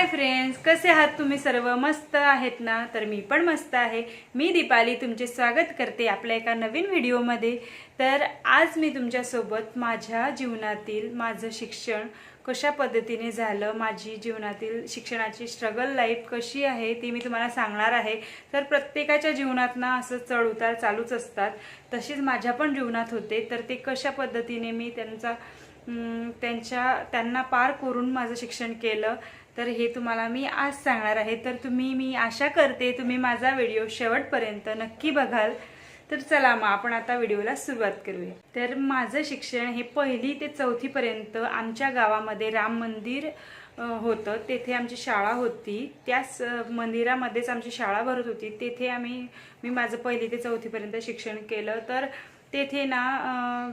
Hi friends कसे आहात तुम्ही सर्व? मस्त आहेत ना? तर मी पण मस्त आहे. मी दीपाली तुमचे स्वागत करते आपल्या एका नवीन व्हिडिओमध्ये. तर आज मी तुमच्यासोबत माझ्या जीवनातील माझं शिक्षण कशा पद्धतीने झालं माझी जीवनातील शिक्षणाची स्ट्रगल लाईफ कशी आहे ती मी तुम्हाला सांगणार आहे. तर प्रत्येकाच्या जीवनात ना असं चढउतार चालूच असतात. तसेच माझ्या पण जीवनात होते. तर ते कशा पद्धतीने मी त्यांचा त्यांच्या त्यांना पार करून माझं शिक्षण केलं तर हे तुम्हाला मी आज सांगणार आहे. तर तुम्ही मी आशा करते तुम्ही माझा व्हिडिओ शेवटपर्यंत नक्की बघाल. तर चला मग आपण आता व्हिडिओला सुरुवात करूया. तर माझं शिक्षण हे पहिली ते चौथीपर्यंत आमच्या गावामध्ये राम मंदिर होतं. तेथे आमची शाळा होती. त्याच मंदिरामध्येच आमची शाळा भरत होती. तेथे आम्ही मी माझं पहिली ते चौथीपर्यंत शिक्षण केलं. तर तेथे ना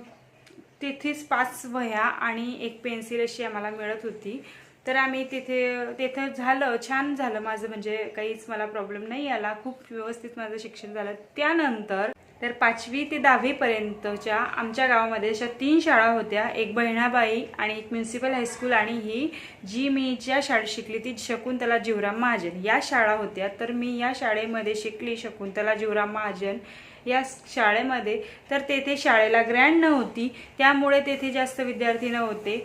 तेथेच पाच वह्या आणि एक पेन्सिल अशी आम्हाला मिळत होती. तर आम्ही तिथे तिथं झालं छान झालं माझं म्हणजे काहीच मला प्रॉब्लेम नाही आला. खूप व्यवस्थित माझं शिक्षण झालं. त्यानंतर तर पाचवी ते दहावीपर्यंतच्या आमच्या गावामध्ये अशा तीन शाळा होत्या. एक बहिणाबाई आणि एक म्युन्सिपल हायस्कूल आणि ही जी मी ज्या शाळेत शिकली ती शकुंतला जीवराम महाजन या शाळा होत्या. तर मी या शाळेमध्ये शिकली शकुंतला जीवराम महाजन या शाळेमध्ये. तर तेथे शाळेला ग्रँड नव्हती. त्यामुळे तेथे जास्त विद्यार्थी नव्हते.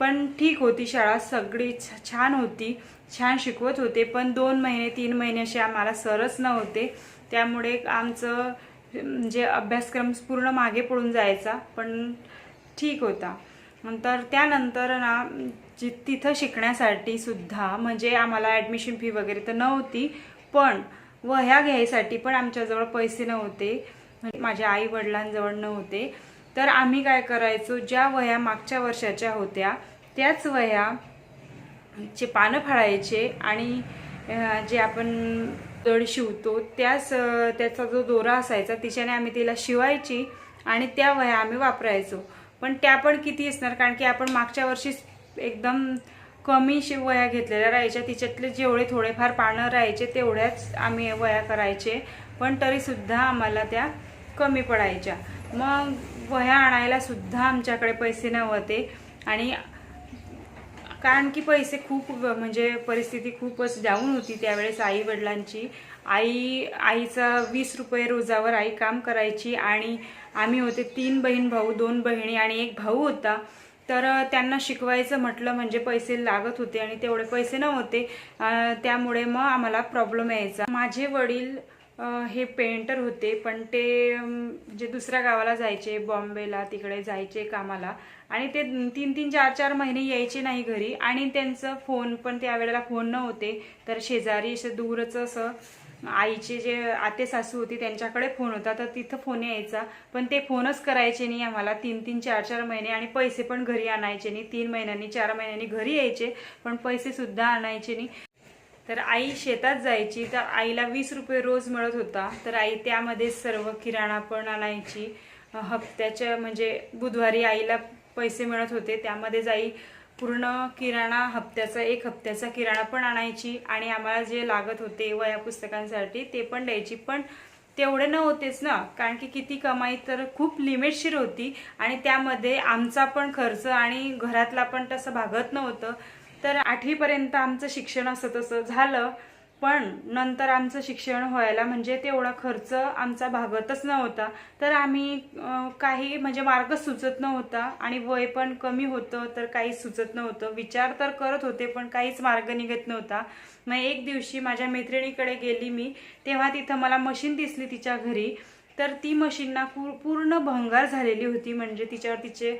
पण ठीक होती शाळा सगळी छ- छान होती छान शिकवत होते पण दोन महिने तीन महिने असे आम्हाला सरच नव्हते. त्यामुळे आमचं म्हणजे अभ्यासक्रम पूर्ण मागे पडून जायचा पण ठीक होता. नंतर त्यानंतर ना जि तिथं शिकण्यासाठी सुद्धा म्हणजे आम्हाला ॲडमिशन फी वगैरे तर नव्हती पण वह्या घ्यायसाठी पण आमच्याजवळ पैसे नव्हते. माझ्या आई वडिलांजवळ नव्हते. तर आम्ही काय करायचो ज्या वह्या मागच्या वर्षाच्या होत्या त्याच वया चे पानं फाळायचे आणि जे आपण दड शिवतो त्याच त्याचा जो दोरा असायचा तिच्याने आम्ही तिला शिवायची आणि त्या वह्या आम्ही वापरायचो. पण त्या पण किती असणार कारण की आपण मागच्या वर्षी एकदम कमी शि वया घेतलेल्या राहायच्या. तिच्यातले जेवढे थोडेफार पानं राहायचे तेवढ्याच आम्ही वया करायचे. पण तरीसुद्धा आम्हाला त्या कमी पडायच्या. मग वह्या आणायला सुद्धा आमच्याकडे पैसे नव्हते. आणि कारण की पैसे खूप म्हणजे परिस्थिती खूपच डाऊन होती त्यावेळेस आई वडिलांची आई आईचा वीस रुपये रोजावर आई काम करायची आणि आम्ही होते तीन बहीण भाऊ दोन बहिणी आणि एक भाऊ होता. तर त्यांना शिकवायचं म्हटलं म्हणजे पैसे लागत होते आणि तेवढे पैसे नव्हते. त्यामुळे मग आम्हाला प्रॉब्लेम यायचा. माझे वडील हे पेंटर होते पण ते जे दुसऱ्या गावाला जायचे बॉम्बेला तिकडे जायचे कामाला आणि ते तीन तीन चार चार महिने यायचे नाही घरी आणि त्यांचं फोन पण त्यावेळेला फोन नव्हते. तर शेजारी असं दूरच असं आईचे जे आते सासू होती त्यांच्याकडे फोन होता. तर तिथं फोन यायचा. पण ते फोनच करायचे नाही आम्हाला. तीन तीन चार चार महिने आणि पैसे पण घरी आणायचे नाही. तीन महिन्यांनी चार महिन्यांनी घरी यायचे पण पैसे सुद्धा आणायचे नाही. तर आई शेतात जायची तर आईला वीस रुपये रोज मिळत होता. तर आई त्यामध्ये सर्व किराणा पण आणायची. हप्त्याच्या म्हणजे बुधवारी आईला पैसे मिळत होते. त्यामध्ये आई पूर्ण किराणा हप्त्याचा एक हप्त्याचा किराणा पण आणायची आणि आम्हाला जे लागत होते वया पुस्तकांसाठी ते पण द्यायची. पण तेवढे नव्हतेच ना कारण की किती कमाई तर खूप लिमिटशीर होती आणि त्यामध्ये आमचा पण खर्च आणि घरातला पण तसं भागत नव्हतं. तर आठवीपर्यंत आमचं शिक्षण असं तसं झालं. पण नंतर आमचं शिक्षण व्हायला म्हणजे तेवढा खर्च आमचा भागतच नव्हता. तर आम्ही काही म्हणजे मार्ग सुचत नव्हता आणि वय पण कमी होतं तर काहीच सुचत नव्हतं. विचार तर करत होते पण काहीच मार्ग निघत नव्हता. मग एक दिवशी माझ्या मैत्रिणीकडे गेली मी. तेव्हा तिथं मला मशीन दिसली तिच्या घरी. तर ती मशीनना पूर्ण भंगार झालेली होती. म्हणजे तिच्यावर तिचे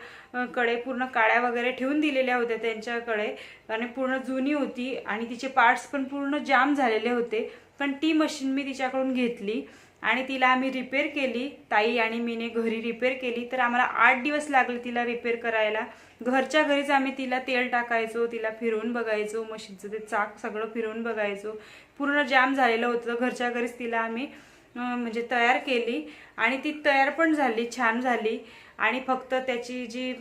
कडे पूर्ण काळ्या वगैरे ठेवून दिलेल्या होत्या त्यांच्याकडे आणि पूर्ण जुनी होती आणि तिचे पार्ट्स पण पूर्ण जाम झालेले होते. पण ती मशीन मी तिच्याकडून घेतली आणि तिला आम्ही रिपेअर केली. ताई आणि मीने घरी रिपेअर केली. तर आम्हाला आठ दिवस लागले तिला रिपेअर करायला. घरच्या घरीच आम्ही तिला तेल टाकायचो तिला फिरवून बघायचो मशीनचं ते चाक सगळं फिरवून बघायचो. पूर्ण जाम झालेलं होतं. घरच्या घरीच तिला आम्ही म्हणजे तयार केली. आणि ती तयार पण झाली छान झाली. आणि फक्त त्याची जी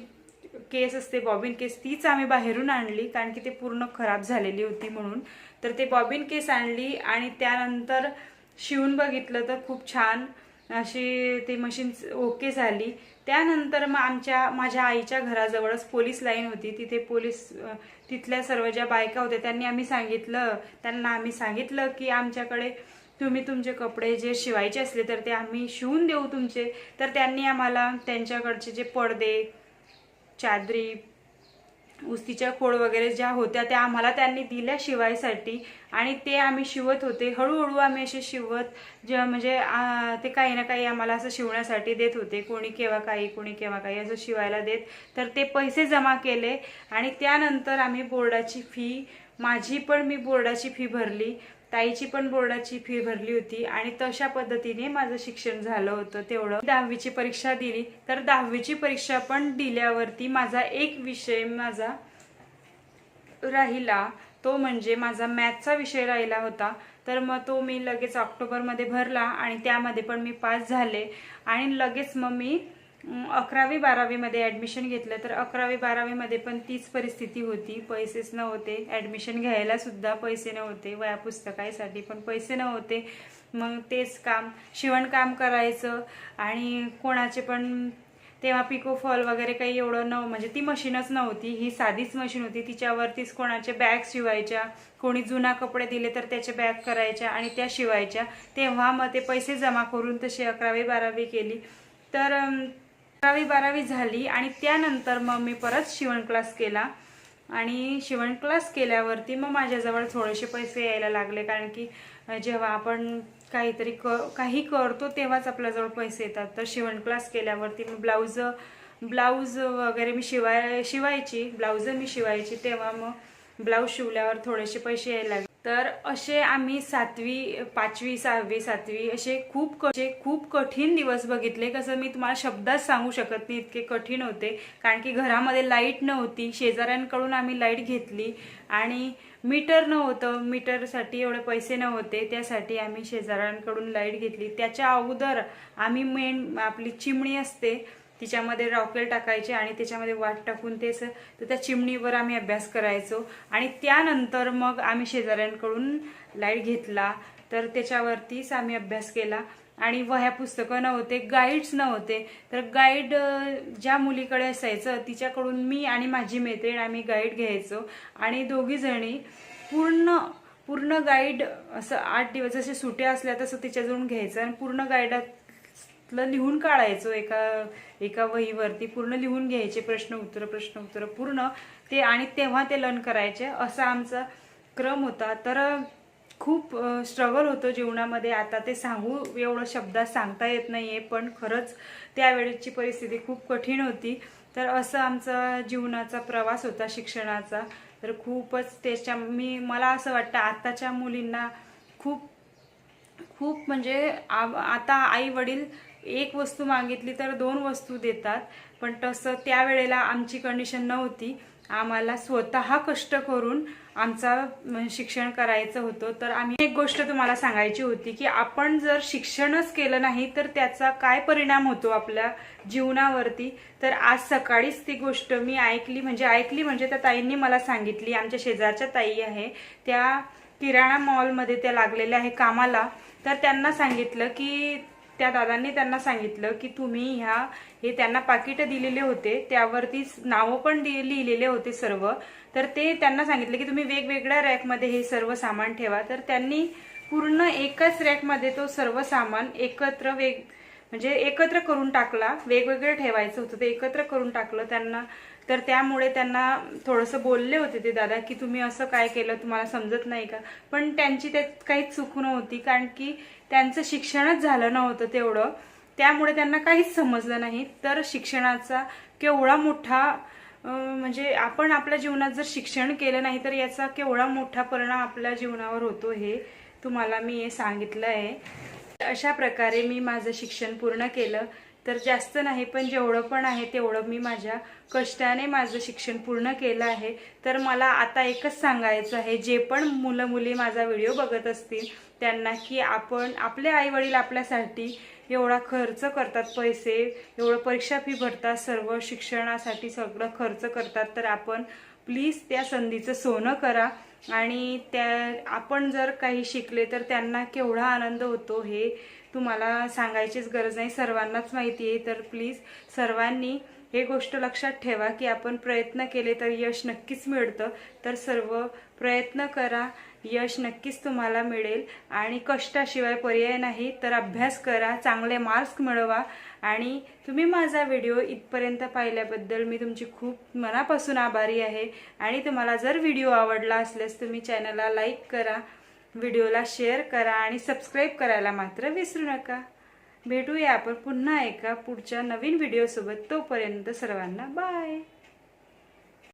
केस असते बॉबिन केस तीच आम्ही बाहेरून आणली. कारण की ते पूर्ण खराब झालेली होती म्हणून. तर ते बॉबिन केस आणली आणि त्यानंतर शिवून बघितलं तर खूप छान अशी ती मशीन ओके झाली. त्यानंतर मग आमच्या माझ्या आईच्या घराजवळच पोलीस लाईन होती. तिथे पोलीस तिथल्या सर्व ज्या बायका होत्या त्यांनी आम्ही सांगितलं. त्यांना आम्ही सांगितलं की आमच्याकडे तुम्ही तुमचे कपडे जे शिवायचे असले तर ते आम्ही शिवून देऊ तुमचे. तर त्यांनी आम्हाला त्यांच्याकडचे जे पडदे चादरी उस्तीच्या खोड वगैरे ज्या होत्या त्या आम्हाला त्यांनी दिल्या शिवायसाठी. आणि ते आम्ही शिवत होते. हळूहळू आम्ही असे शिवत जे म्हणजे ते काही ना काही आम्हाला असं शिवण्यासाठी देत होते. कोणी केव्हा काही कोणी केव्हा काही असं शिवायला देत. तर ते पैसे जमा केले. आणि त्यानंतर आम्ही बोर्डाची फी माझी पण मी बोर्डाची फी भरली. ताईची पण बोर्डाची फी भरली होती आणि तशा पद्धतीने माझं शिक्षण झालं होतं तेवढं. दहावीची परीक्षा दिली. तर दहावीची परीक्षा पण दिल्यावरती माझा एक विषय माझा राहिला. तो म्हणजे माझा मॅथचा विषय राहिला होता. तर मग तो मी लगेच ऑक्टोबरमध्ये भरला आणि त्यामध्ये पण मी पास झाले. आणि लगेच मग मी अकरावी बारावीमध्ये ॲडमिशन घेतलं तर अकरावी बारावीमध्ये पण तीच परिस्थिती होती. पैसेच नव्हते. ॲडमिशन घ्यायलासुद्धा पैसे नव्हते. वया पुस्तकासाठी पण पैसे नव्हते. मग तेच काम शिवणकाम करायचं आणि कोणाचे पण तेव्हा पिको फॉल वगैरे काही एवढं नव म्हणजे ती मशीनच नव्हती. ही साधीच मशीन होती. तिच्यावरतीच कोणाचे बॅग शिवायच्या कोणी जुना कपडे दिले तर त्याचे बॅग करायच्या आणि त्या शिवायच्या. तेव्हा मग ते पैसे जमा करून तशी अकरावी बारावी केली. तर अकरावी बारावी झाली आणि त्यानंतर मग मी परत शिवण क्लास केला. आणि शिवण क्लास केल्यावरती मग माझ्याजवळ थोडेसे पैसे यायला लागले कारण की जेव्हा आपण काहीतरी क काही करतो तेव्हाच आपल्याजवळ पैसे येतात. तर शिवण क्लास केल्यावरती मी ब्लाऊज ब्लाऊज वगैरे मी शिवाय शिवायची ब्लाऊज मी शिवायची तेव्हा मग ब्लाऊज शिवल्यावर थोडेसे पैसे यायला लागले. तर असे आम्ही सातवी पाचवी सहावी सातवी असे खूप कसे असे खूप कठीण दिवस बघितले. कसं मी तुम्हाला शब्दात सांगू शकत नाही इतके कठीण होते. कारण की घरामध्ये लाइट नव्हती शेजाऱ्यांकडून आम्ही लाइट घेतली आणि मीटर नव्हतं. मीटरसाठी एवढे पैसे नव्हते. त्यासाठी आम्ही शेजाऱ्यांकडून लाइट घेतली. त्याच्या अगोदर आम्ही मेन आपली चिमणी असते तिच्यामध्ये रॉकेल टाकायचे आणि त्याच्यामध्ये वाट टाकून तेच तर त्या चिमणीवर आम्ही अभ्यास करायचो. आणि त्यानंतर मग आम्ही शेजाऱ्यांकडून लाइट घेतला तर त्याच्यावरतीच आम्ही अभ्यास केला. आणि वह्या पुस्तकं नव्हते गाईड्स नव्हते. तर गाईड ज्या मुलीकडे असायचं तिच्याकडून मी आणि माझी मैत्रीण आम्ही गाईड घ्यायचो. आणि दोघी जणी पूर्ण पूर्ण गाईड असं आठ दिवस जसे सुट्या असल्या तसं तिच्याजवळून घ्यायचं. आणि पूर्ण गाईडात लिहून काढायचो एका एका वहीवरती पूर्ण लिहून घ्यायचे प्रश्न उत्तर प्रश्न उत्तर पूर्ण. ते आणि तेव्हा ते लर्न करायचे. असा आमचा क्रम होता. तर खूप स्ट्रगल होतं जीवनामध्ये. आता ते सांगू एवढं शब्दात सांगता येत नाहीये पण खरंच त्यावेळेची परिस्थिती खूप कठीण होती. तर असं आमचा जीवनाचा प्रवास होता शिक्षणाचा. तर खूपच त्याच्या मी मला असं वाटतं आताच्या मुलींना खूप खूप म्हणजे आता आई वडील एक वस्तू मागितली तर दोन वस्तू देतात पण तसं त्यावेळेला आमची कंडिशन नव्हती. आम्हाला स्वतः कष्ट करून आमचा शिक्षण करायचं होतं. तर आम्ही एक गोष्ट तुम्हाला सांगायची होती की आपण जर शिक्षणच केलं नाही तर त्याचा काय परिणाम होतो आपल्या जीवनावरती? तर आज सकाळीच ती गोष्ट मी ऐकली म्हणजे ऐकली म्हणजे त्या ताईंनी मला सांगितली. आमच्या शेजारच्या ताई आहे त्या किराणा मॉलमध्ये त्या लागलेल्या आहे कामाला. तर त्यांना सांगितलं की त्या दादांनी त्यांना सांगितलं की तुम्ही ह्या हे त्यांना पाकिटं दिलेले होते त्यावरती नावं पण दि- लिहिलेले होते सर्व. तर ते त्यांना सांगितलं की तुम्ही वेगवेगळ्या रॅकमध्ये हे सर्व सामान ठेवा. तर त्यांनी पूर्ण एकाच रॅकमध्ये तो सर्व सामान एकत्र वेग म्हणजे एकत्र करून टाकला. वेगवेगळं ठेवायचं होतं ते एकत्र करून टाकलं. त्यांना तर त्यामुळे त्यांना थोडंसं बोलले होते ते दादा की तुम्ही असं काय केलं तुम्हाला समजत नाही का? पण त्यांची त्यात काही चूक नव्हती कारण की त्यांचं शिक्षणच झालं नव्हतं तेवढं. त्यामुळे त्यांना काहीच समजलं नाही. तर शिक्षणाचा केवढा मोठा म्हणजे आपण आपल्या जीवनात जर शिक्षण केलं नाही तर याचा केवढा मोठा परिणाम आपल्या जीवनावर होतो हे तुम्हाला मी हे सांगितलं आहे अशा प्रकारे मी माझं शिक्षण पूर्ण केलं. तर जास्त नाही पण जेवढं पण आहे तेवढं मी माझ्या कष्टाने माझं शिक्षण पूर्ण केलं आहे. तर मला आता एकच सांगायचं आहे जे पण मुलं मुली माझा व्हिडिओ बघत असतील त्यांना की आपण आपले आईवडील आपल्यासाठी एवढा खर्च करतात पैसे एवढं परीक्षा फी भरतात सर्व शिक्षणासाठी सगळं खर्च करतात तर आपण प्लीज त्या संधीचं सोनं करा. आणि त्या आपण जर काही शिकले तर त्यांना केवढा आनंद होतो हे तुम्हाला सांगायचीच गरज नाही. सर्वांनाच माहिती आहे. तर प्लीज सर्वांनी हे गोष्ट लक्षात ठेवा की आपण प्रयत्न केले तर यश नक्कीच मिळतं. तर सर्व प्रयत्न करा. यश नक्कीच तुम्हाला मिळेल. आणि कष्टाशिवाय पर्याय नाही. तर अभ्यास करा. चांगले मार्क्स मिळवा. आणि तुम्ही माझा व्हिडिओ इथपर्यंत पाहिल्याबद्दल मी तुमची खूप मनापासून आभारी आहे. आणि तुम्हाला जर व्हिडिओ आवडला असल्यास तुम्ही चॅनलला लाईक करा व्हिडिओला शेअर करा आणि सबस्क्राईब करायला मात्र विसरू नका. भेटूया आपण पुन्हा एका पुढच्या नवीन व्हिडिओसोबत तोपर्यंत सर्वांना बाय